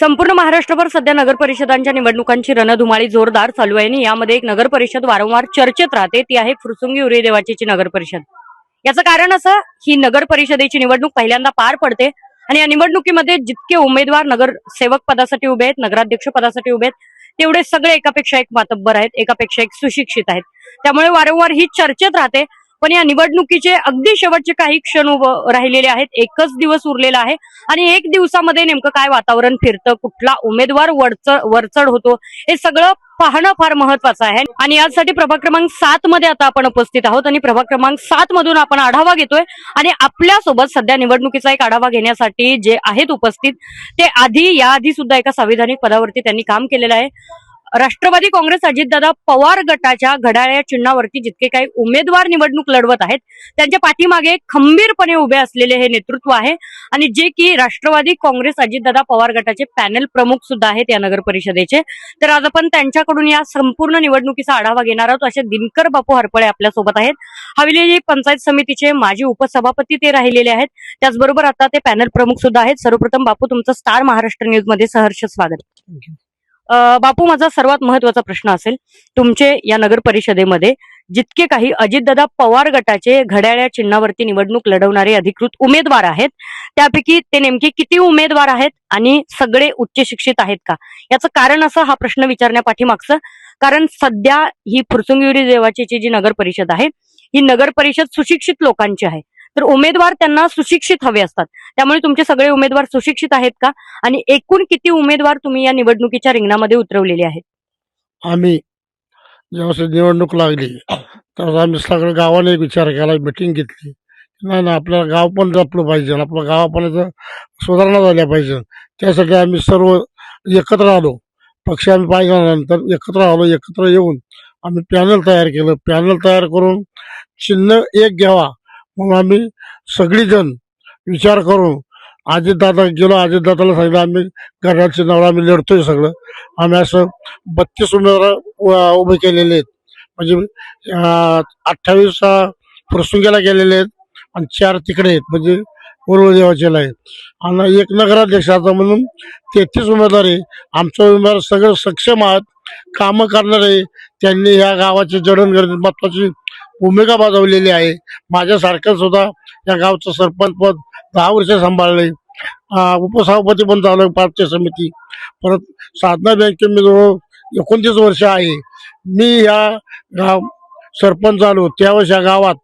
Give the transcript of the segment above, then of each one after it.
संपूर्ण महाराष्ट्रभर सध्या नगर परिषदांच्या निवडणुकांची रणधुमाळी जोरदार चालू आहे आणि यामध्ये एक नगर परिषद वारंवार चर्चेत राहते. ती आहे फुरसुंगी उरी देवाची नगर परिषद. याचं कारण असं ही नगर परिषदेची निवडणूक पहिल्यांदा पार पडते आणि या निवडणुकीमध्ये जितके उमेदवार नगरसेवक पदासाठी उभे आहेत नगराध्यक्ष पदासाठी उभे आहेत तेवढे सगळे एकापेक्षा एक मातब्बर आहेत एकापेक्षा एक सुशिक्षित आहेत. त्यामुळे वारंवार ही चर्चेत राहते. पण या निवडणुकीचे अगदी शेवटचे काही क्षण उभं राहिलेले आहेत. एकच दिवस उरलेला आहे आणि एक दिवसामध्ये नेमकं काय वातावरण फिरतं कुठला उमेदवार वरच वरचढ होतो हे सगळं पाहणं फार महत्वाचं आहे. आणि यासाठी प्रभाग क्रमांक सात मध्ये आता आपण उपस्थित आहोत आणि प्रभाग क्रमांक सात मधून आपण आढावा घेतोय. आणि आपल्यासोबत सध्या निवडणुकीचा एक आढावा घेण्यासाठी जे आहेत उपस्थित ते आधी या आधी सुद्धा एका संविधानिक पदावरती त्यांनी काम केलेलं आहे. राष्ट्रवादी काँग्रेस अजितदादा पवार गटाच्या घड्याळ्या चिन्हावरती जितके काही उमेदवार निवडणूक लढवत आहेत त्यांच्या पाठीमागे खंबीरपणे उभे असलेले हे नेतृत्व आहे. आणि जे की राष्ट्रवादी काँग्रेस अजितदादा पवार गटाचे पॅनल प्रमुख सुद्धा आहेत या नगर परिषदेचे तर आज आपण त्यांच्याकडून या संपूर्ण निवडणुकीचा आढावा घेणार आहोत. असे दिनकर बापू हरपळे आपल्यासोबत आहेत. हवेली पंचायत समितीचे माजी उपसभापती ते राहिलेले आहेत. त्याचबरोबर आता ते पॅनल प्रमुख सुद्धा आहेत. सर्वप्रथम बापू तुमचं स्टार महाराष्ट्र न्यूजमध्ये सहर्ष स्वागत. बापू माझा सर्वात महत्त्वाचा प्रश्न असेल तुमचे या नगर परिषदेमध्ये जितके काही अजितदादा पवार गटाचे घड्याळ्या चिन्हावरती निवडणूक लढवणारे अधिकृत उमेदवार आहेत त्यापैकी ते नेमके किती उमेदवार आहेत आणि सगळे उच्च शिक्षित आहेत का? याचं कारण असं हा प्रश्न विचारण्यापाठीमागचं कारण सध्या ही फुरसुंगिरी देवाची जी नगर परिषद आहे ही नगर परिषद सुशिक्षित लोकांची आहे. तर उमेदवार त्यांना सुशिक्षित हवे असतात. त्यामुळे तुमचे सगळे उमेदवार सुशिक्षित आहेत का? आणि एकूण किती उमेदवार तुम्ही या निवडणुकीच्या रिंगणामध्ये उतरवलेले आहेत? आम्ही जेव्हा निवडणूक लागली तर आम्ही सगळं गावाने एक विचार केला मिटिंग घेतली. नाही ना आपल्याला गाव पण जपलं पाहिजे आपलं गावापणाचं सुधारणा झाल्या पाहिजे. त्यासाठी आम्ही सर्व एकत्र आलो. पक्ष आम्ही पाहिल्यानंतर एकत्र आलो एकत्र येऊन आम्ही पॅनल तयार केलं. पॅनल तयार करून चिन्ह एक घ्यावा. म्हणून आम्ही सगळीजण विचार करून अजितदादा गेलो अजितदादाला सांगितलं आम्ही घड्याळ चिन्हावर आम्ही लढतोय सगळं. आम्ही असं बत्तीस उमेदवार उभे केलेले आहेत. म्हणजे अठ्ठावीस प्रसुंगेला गेलेले आहेत आणि चार तिकडे आहेत. म्हणजे पूर्व देवाचेला आहेत. आणि एक नगराध्यक्षाचा म्हणून तेहतीस उमेदवार आहे. आमचे उमेदवार सगळं सक्षम आहात. कामं करणारे त्यांनी या गावाचे जडणघडण महत्वाची भूमिका बजावलेली आहे. माझ्यासारखं सुद्धा या गावचं सरपंच पद दहा वर्ष सांभाळले. उपसभापती पण झालं पार्टी समिती. परत साधना बँके मी जवळ एकोणतीस वर्ष आहे. मी या गाव सरपंच झालो. त्यावेळेस या गावात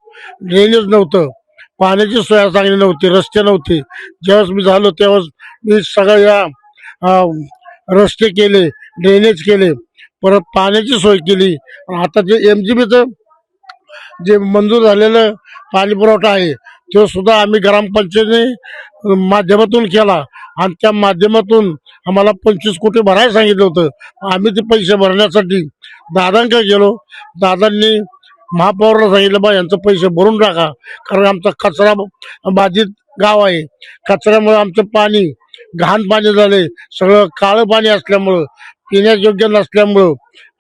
ड्रेनेज नव्हतं. पाण्याची सोय चांगली नव्हती रस्ते नव्हते. ज्यावेळेस मी झालो त्यावेळेस मी सगळ्या रस्ते केले ड्रेनेज केले. परत पाण्याची सोय केली. आता जे एम जी बीचं जे मंजूर झालेलं पाणी पुरवठा आहे तो सुद्धा आम्ही ग्रामपंचायतीने माध्यमातून केला. आणि त्या माध्यमातून आम्हाला पंचवीस कोटी भरायला सांगितलं होतं. आम्ही ते पैसे भरण्यासाठी दादांकडे गेलो. दादांनी महापौरला सांगितलं बा यांचं पैसे भरून टाका. कारण आमचा कचरा बाधित गाव आहे. कचऱ्यामुळे आमचं पाणी घाण पाणी झाले सगळं काळं पाणी असल्यामुळं पिण्यास योग्य नसल्यामुळं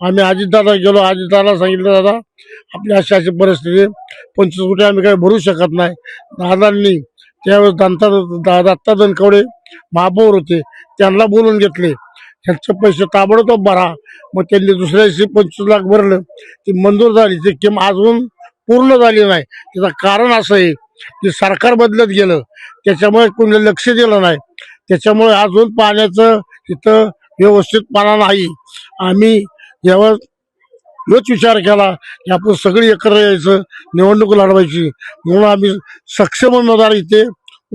आम्ही अजितदादा गेलो. अजितदादा सांगितलं दादा आपली अशी अशी परिस्थिती पंचवीस कोटी आम्ही काही भरू शकत नाही. दादांनी त्यावेळेस दंता दा- दत्ता दनकवडे महापौर होते. त्यांना बोलून घेतले. ह्यांचे पैसे ताबडतोब भरा. मग त्यांनी दुसऱ्या दिवशी पंचवीस लाख भरलं. ती मंजूर झाली. ती किम अजून पूर्ण झाली नाही. त्याचं कारण असं आहे की सरकार बदलत गेलं. त्याच्यामुळे कोणी लक्ष दिलं नाही. त्याच्यामुळे अजून पाण्याचं इथं व्यवस्थितपणा नाही. आम्ही यावर हेच विचार केला की आपण सगळी एकत्र यायचं निवडणूक लढवायची. म्हणून आम्ही सक्षम उमेदवार इथे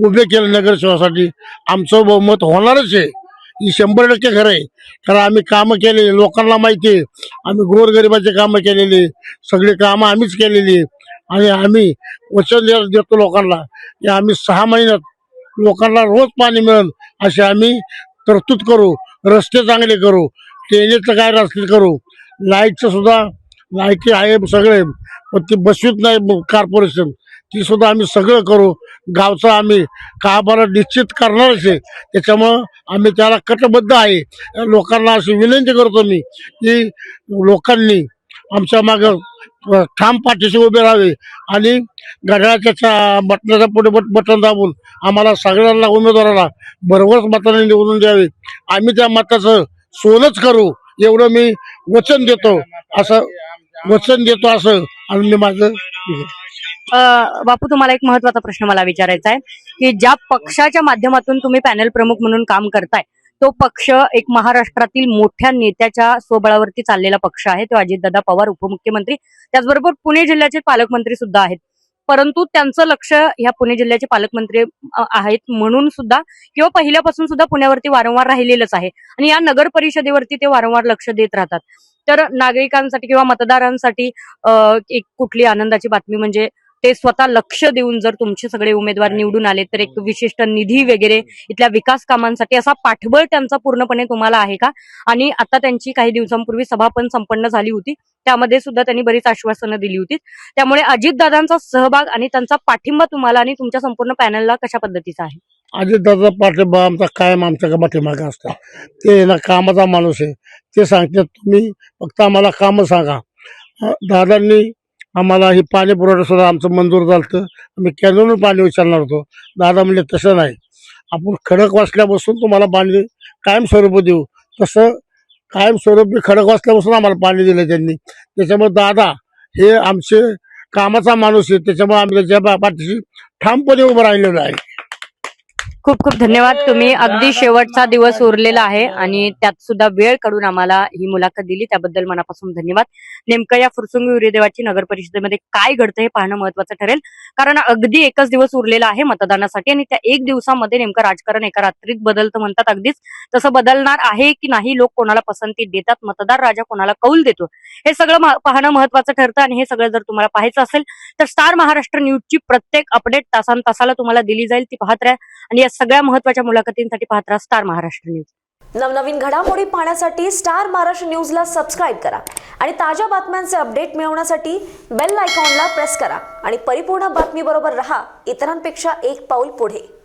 उभे केले नगरसेवासाठी आमचं बहुमत होणारच आहे. ही शंभर टक्के खरं आहे. कारण आम्ही कामं केले लोकांना माहिती आहे. आम्ही गोरगरिबाचे कामं केलेली सगळी कामं आम्हीच केलेली आणि आम्ही वचन देतो लोकांना की आम्ही सहा महिन्यात लोकांना रोज पाणी मिळेल असे आम्ही तरतूद करू. रस्ते चांगले करू ट्रेनेचं काय रस्ते करू? लाईटचं सुद्धा लाईटी आहे सगळे पण ती बसवीत नाही कॉर्पोरेशन ती सुद्धा आम्ही सगळं करू. गावचं आम्ही काबारा निश्चित करणारच आहे. त्याच्यामुळं आम्ही त्याला कटबद्ध आहे. लोकांना अशी विनंती करतो मी की लोकांनी आमच्या मागं ठाम पाठीशी उभे राहावे आणि घड्याळाच्या चा- पुढे बट बटन दाबून आम्हाला सगळ्यांना उमेदवाराला बरोबरच मताने निवडून द्यावे. आम्ही त्या मताचं सोनच करू एवढं मी वचन देतो असं वचन देतो असं आणि मी माझं बापू तुम्हाला एक महत्त्वाचा प्रश्न मला विचारायचा आहे की ज्या पक्षाच्या माध्यमातून तुम्ही पॅनल प्रमुख म्हणून काम करताय तो पक्ष एक महाराष्ट्रातील मोठ्या नेत्याच्या स्वबळावरती चाललेला पक्ष आहे. तो अजितदादा पवार उपमुख्यमंत्री. त्याचबरोबर पुणे जिल्ह्याचे पालकमंत्री सुद्धा आहेत. परंतु त्यांचं लक्ष ह्या पुणे जिल्ह्याचे पालकमंत्री आहेत म्हणून सुद्धा किंवा पहिल्यापासून सुद्धा पुण्यावरती वारंवार राहिलेलंच आहे. आणि या नगर परिषदेवरती ते वारंवार लक्ष देत राहतात. तर नागरिकांसाठी किंवा मतदारांसाठी एक कुठली आनंदाची बातमी म्हणजे ते स्वतः लक्ष देऊन जर तुमचे सगळे उमेदवार निवडून आले तर एक विशिष्ट निधी वगैरे इथल्या विकास कामांसाठी असा पाठबळ त्यांचा पूर्णपणे तुम्हाला आहे का? आणि आता त्यांची काही दिवसांपूर्वी सभा पण संपन्न झाली होती. त्यामध्ये सुद्धा त्यांनी बरीच आश्वासनं दिली होती. त्यामुळे अजितदादांचा सहभाग आणि त्यांचा पाठिंबा तुम्हाला आणि तुमच्या संपूर्ण पॅनलला कशा पद्धतीचा आहे? अजितदादा पाठिंबा आमचा कायम आमच्या पाठिंबा असतात ते ना कामाचा माणूस आहे. ते सांगतात तुम्ही फक्त आम्हाला कामं सांगा. दादांनी आम्हाला ही पाणी पुरवठा सुद्धा आमचं मंजूर झालं आम्ही कॅनोनून पाणी उचलणार होतो. दादा म्हणजे तसं नाही. आपण खडक वाचल्यापासून तुम्हाला पाणी कायमस्वरूपी देऊ. तसं कायमस्वरूपी खडक वाचल्यापासून आम्हाला पाणी दिलं त्यांनी. त्याच्यामुळे दादा हे आमचे कामाचा माणूस आहे. त्याच्यामुळे आम्ही त्याच्या पाठीशी ठामपणे उभं राहिलेलो आहे. खूप खूप धन्यवाद. तुम्ही अगदी शेवटचा दिवस उरलेला आहे आणि त्यात सुद्धा वेळ काढून आम्हाला ही मुलाखत दिली. त्याबद्दल मनापासून धन्यवाद. नेमकं या फुरसुंगी उरिदेवाची नगर परिषदेमध्ये काय घडतं हे पाहणं महत्वाचं ठरेल. कारण अगदी एकच दिवस उरलेला आहे मतदानासाठी आणि त्या एक दिवसामध्ये नेमकं राजकारण एका रात्रीत बदलतं म्हणतात अगदीच. तसं बदलणार आहे की नाही लोक कोणाला पसंती देतात मतदार राजा कोणाला कौल देतो? हे सगळं पाहणं महत्वाचं ठरतं आणि हे सगळं जर तुम्हाला पाहायचं असेल तर स्टार महाराष्ट्र न्यूजची प्रत्येक अपडेट तासान तासाला तुम्हाला दिली जाईल. ती पाहत राहा. आणि सगळ्या महत्त्वाच्या मुलाखतींसाठी पाहत राहा स्टार महाराष्ट्र न्यूज. नवनवीन घडामोडी पाहण्यासाठी स्टार महाराष्ट्र न्यूजला सबस्क्राईब करा आणि ताज्या बातम्यांचे अपडेट मिळवण्यासाठी बेल आयकॉनला प्रेस करा. आणि परिपूर्ण बातमीबरोबर रहा इतरांपेक्षा एक पाऊल पुढे.